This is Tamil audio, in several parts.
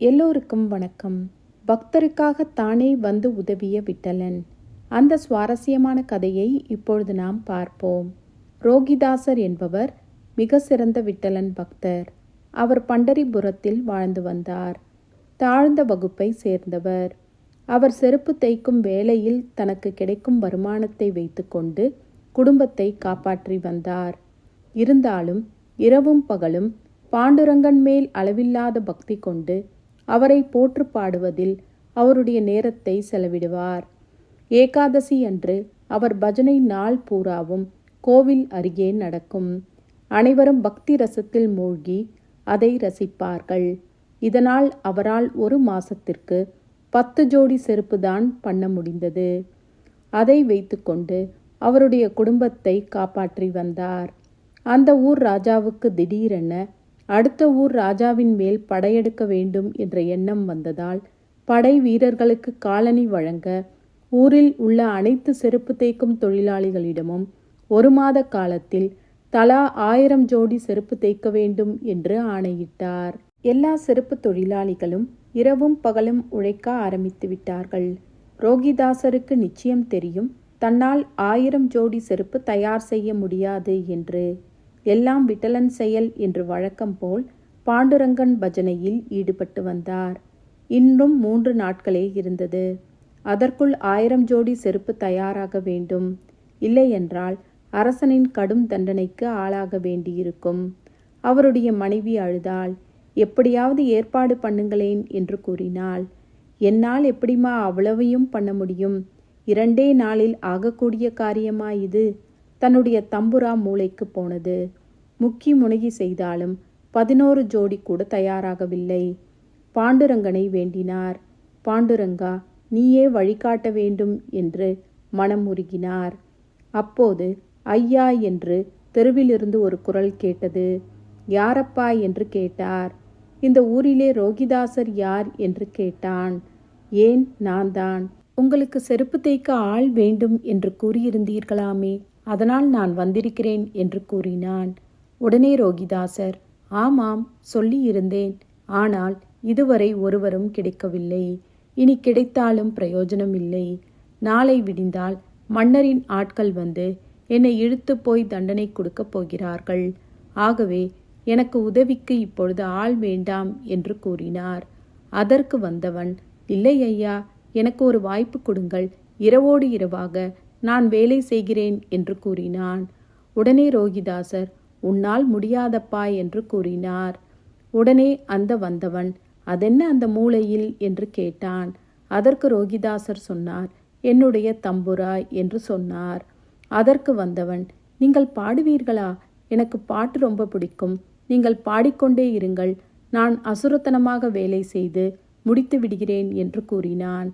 எல்லோருக்கும் வணக்கம். பக்தருக்காக தானே வந்து உதவிய விட்டலன். அந்த சுவாரஸ்யமான கதையை இப்பொழுது நாம் பார்ப்போம். ரோகிதாசர் என்பவர் மிக சிறந்த விட்டலன் பக்தர். அவர் பண்டரிபுரத்தில் வாழ்ந்து வந்தார். தாழ்ந்த வகுப்பை சேர்ந்தவர். அவர் செருப்பு தைக்கும் வேலையில் தனக்கு கிடைக்கும் வருமானத்தை வைத்துக்கொண்டு குடும்பத்தை காப்பாற்றி வந்தார். இருந்தாலும் இரவும் பகலும் பாண்டுரங்கன் மேல் அளவில்லாத பக்தி கொண்டு அவரை போற்று பாடுவதில் அவருடைய நேரத்தை செலவிடுவார். ஏகாதசி அன்று அவர் பஜனை நாள் பூராவும் கோவில் அருகே நடக்கும். அனைவரும் பக்தி ரசத்தில் மூழ்கி அதை ரசிப்பார்கள். இதனால் அவரால் ஒரு மாசத்திற்கு பத்து ஜோடி செருப்பு தான் பண்ண முடிந்தது. அதை வைத்துக்கொண்டு அவருடைய குடும்பத்தை காப்பாற்றி வந்தார். அந்த ஊர் ராஜாவுக்கு திடீரென அடுத்த ஊர் ராஜாவின் மேல் படையெடுக்க வேண்டும் என்ற எண்ணம் வந்ததால் படை வீரர்களுக்கு காலனி வழங்க ஊரில் உள்ள அனைத்து செருப்பு தேய்க்கும் தொழிலாளிகளிடமும் ஒரு மாத காலத்தில் தலா ஆயிரம் ஜோடி செருப்பு தேய்க்க வேண்டும் என்று ஆணையிட்டார். எல்லா செருப்பு தொழிலாளிகளும் இரவும் பகலும் உழைக்க ஆரம்பித்து விட்டார்கள். ரோகிதாசருக்கு நிச்சயம் தெரியும் தன்னால் ஆயிரம் ஜோடி செருப்பு தயார் செய்ய முடியாது என்று. எல்லாம் விட்டலன் செயல் என்று வழக்கம் போல் பாண்டுரங்கன் பஜனையில் ஈடுபட்டு வந்தார். இன்னும் மூன்று நாட்களே இருந்தது. அதற்குள் ஆயிரம் ஜோடி செருப்பு தயாராக வேண்டும். இல்லையென்றால் அரசனின் கடும் தண்டனைக்கு ஆளாக வேண்டியிருக்கும். அவருடைய மனைவி அழுதாள். எப்படியாவது ஏற்பாடு பண்ணுங்களேன் என்று கூறினாள். என்னால் எப்படிமா அவ்வளவையும் பண்ண முடியும்? இரண்டே நாளில் ஆகக்கூடிய காரியமா இது? தன்னுடைய தம்புரா மூளைக்கு போனது. முக்கி முனகி செய்தாலும் பதினோரு ஜோடி கூட தயாராகவில்லை. பாண்டுரங்கனை வேண்டினார். பாண்டுரங்கா நீயே வழிகாட்ட வேண்டும் என்று மனம் உருகினார். அப்போது ஐயா என்று தெருவிலிருந்து ஒரு குரல் கேட்டது. யாரப்பா என்று கேட்டார். இந்த ஊரிலே ரோகிதாசர் யார்? என்று கேட்டான். ஏன்? நான் தான் உங்களுக்கு செருப்பு தேய்க்க ஆள் வேண்டும் என்று கூறியிருந்தீர்களாமே? அதனால் நான் வந்திருக்கிறேன் என்று கூறினான். உடனே ரோகிதாசர் ஆமாம் சொல்லியிருந்தேன். ஆனால் இதுவரை ஒருவரும் கிடைக்கவில்லை. இனி கிடைத்தாலும் பிரயோஜனம் இல்லை நாளை விடிந்தால் மன்னரின் ஆட்கள் வந்து என்னை இழுத்து போய் தண்டனை கொடுக்கப் போகிறார்கள். ஆகவே எனக்கு உதவிக்கு இப்பொழுது ஆள் வேண்டாம் என்று கூறினார். அதற்கு வந்தவன் இல்லை ஐயா எனக்கு ஒரு வாய்ப்பு கொடுங்கள். இரவோடு இரவாக நான் வேலை செய்கிறேன் என்று கூறினான். உடனே ரோகிதாசர் உன்னால் முடியாதப்பா என்று கூறினார். உடனே அந்த வந்தவன் அதென்ன அந்த மூலையில் என்று கேட்டான். அதற்கு ரோகிதாசர் சொன்னார் என்னுடைய தம்புராய் என்று சொன்னார். அதற்கு வந்தவன் நீங்கள் பாடுவீர்களா? எனக்கு பாட்டு ரொம்ப பிடிக்கும். நீங்கள் பாடிக்கொண்டே இருங்கள். நான் அசுரத்தனமாக வேலை செய்து முடித்து விடுகிறேன் என்று கூறினான்.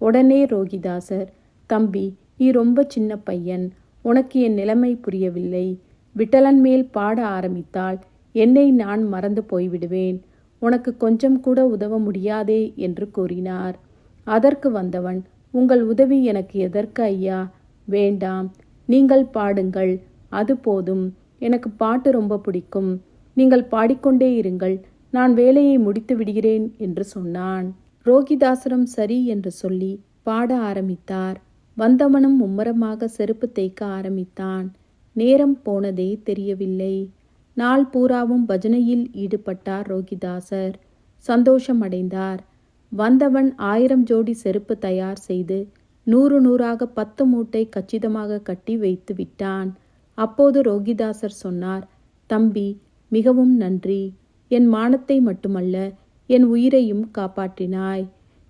உடனே ரோகிதாசர் தம்பி நீ ரொம்ப சின்ன பையன். உனக்கு என் நிலைமை புரியவில்லை. விட்டலன் மேல் பாட ஆரம்பித்தால் என்னை நான் மறந்து போய்விடுவேன். உனக்கு கொஞ்சம் கூட உதவ முடியாதே என்று கூறினார். அதற்கு வந்தவன் உங்கள் உதவி எனக்கு எதற்கு ஐயா? வேண்டாம். நீங்கள் பாடுங்கள். அது போதும். எனக்கு பாட்டு ரொம்ப பிடிக்கும். நீங்கள் பாடிக்கொண்டே இருங்கள். நான் வேலையை முடித்து விடுகிறேன் என்று சொன்னான். ரோகிதாசரம் சரி என்று சொல்லி பாட ஆரம்பித்தார். வந்தவனும் மும்மரமாக செருப்பு தேய்க்க ஆரம்பித்தான். நேரம் போனதே தெரியவில்லை. நாள் பூராவும் பஜனையில் ஈடுபட்டார் ரோகிதாசர். சந்தோஷம் அடைந்தார் வந்தவன் ஆயிரம் ஜோடி செருப்பு தயார் செய்து நூறு நூறாக பத்து மூட்டை கச்சிதமாக கட்டி வைத்து விட்டான். அப்போது ரோகிதாசர் சொன்னார் தம்பி மிகவும் நன்றி. என் மானத்தை மட்டுமல்ல என் உயிரையும் காப்பாற்றினாய்.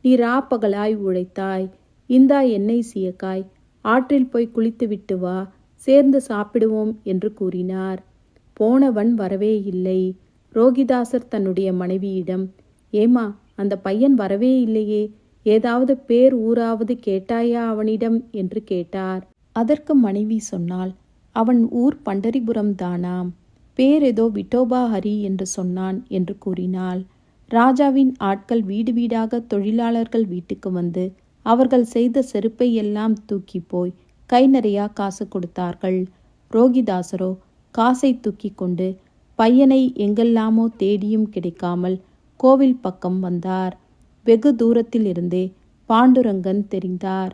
நீ ராப்பகலாய் உழைத்தாய். இந்தா எண்ணெய் சீயக்காய் ஆற்றில் போய் குளித்துவிட்டு வா சேர்ந்து சாப்பிடுவோம் என்று கூறினார். போனவன் வரவே இல்லை. ரோகிதாசர் தன்னுடைய மனைவியிடம் ஏமா அந்த பையன் வரவே இல்லையே ஏதாவது பேர் ஊராவது கேட்டாயா அவனிடம் என்று கேட்டார். அதற்கு மனைவி சொன்னாள் அவன் ஊர் பண்டரிபுரம் தானாம் பேர் ஏதோ விட்டோபா ஹரி என்று சொன்னான் என்று கூறினாள். ராஜாவின் ஆட்கள் வீடு வீடாக தொழிலாளர்கள் வீட்டுக்கு வந்து அவர்கள் செய்த செருப்பை எல்லாம் தூக்கி போய் கை நிறையா காசு கொடுத்தார்கள். ரோகிதாசரோ காசை தூக்கி கொண்டு பையனை எங்கெல்லாமோ தேடியும் கிடைக்காமல் கோவில் பக்கம் வந்தார். வெகு தூரத்தில் இருந்தே பாண்டுரங்கன் தெரிந்தார்.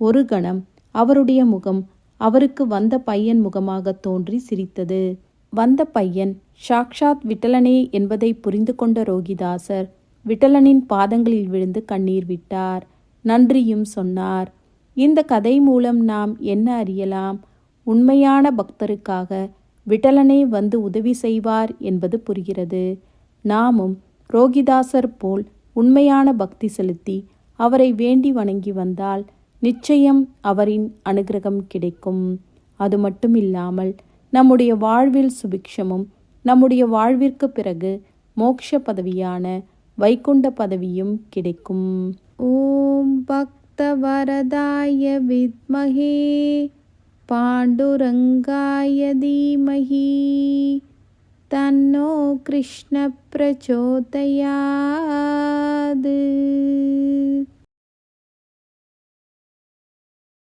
ஒரு கணம் அவருடைய முகம் அவருக்கு வந்த பையன் முகமாக தோன்றி சிரித்தது. வந்த பையன் சாக்ஷாத் விட்டலனே என்பதை புரிந்து கொண்ட ரோகிதாசர் விட்டலனின் பாதங்களில் விழுந்து கண்ணீர் விட்டார். நன்றியும் சொன்னார். இந்த கதை மூலம் நாம் என்ன அறியலாம்? உண்மையான பக்தருக்காக விட்டலனே வந்து உதவி செய்வார் என்பது புரிகிறது. நாமும் ரோகிதாசர் போல் உண்மையான பக்தி செலுத்தி அவரை வேண்டி வணங்கி வந்தால் நிச்சயம் அவரின் அனுகிரகம் கிடைக்கும். அது மட்டும் இல்லாமல் நம்முடைய வாழ்வில் சுபிக்ஷமும் நம்முடைய வாழ்விற்கு பிறகு மோட்ச பதவியான வைகுண்ட பதவியும் கிடைக்கும். ॐ भक्तवरदाय विद्महे पाण्डुरङ्गाय धीमहि। तन्नो कृष्णप्रचोदयात्।